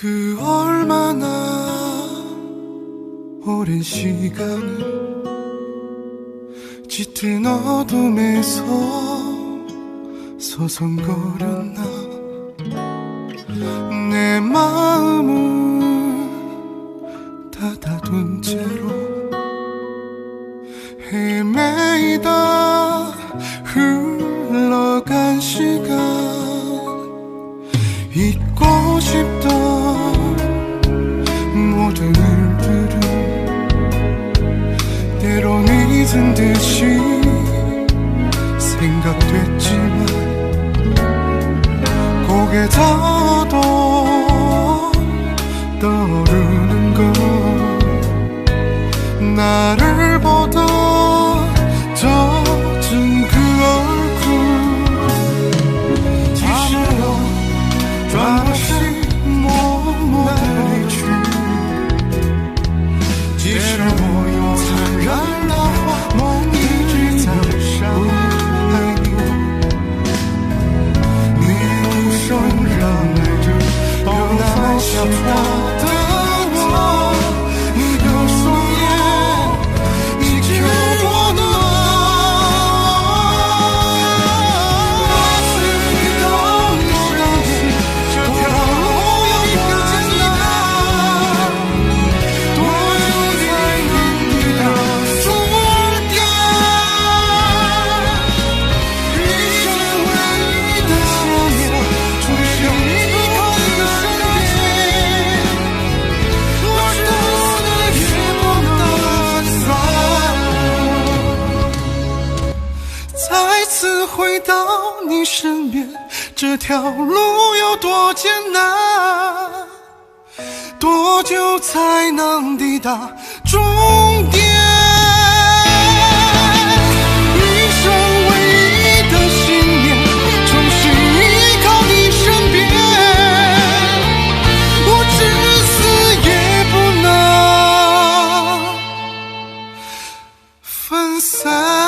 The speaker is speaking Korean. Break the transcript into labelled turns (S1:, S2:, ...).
S1: 그 얼마나 오랜 시간을 짙은 어둠에서 서성거렸나? 내 마음은 닫아둔 채로 헤매이다 잊고 싶던 모든 일들은 때론 잊은 듯이 생각됐지만 고개 들어도 떠오르는 건 나를 即使我用残忍的话，梦一直在伤害你，你无声忍耐着，又在笑。次回到你身边这条路有多艰难多久才能抵达终点？一生唯一的信念重新依靠你身边。我至死也不能分散。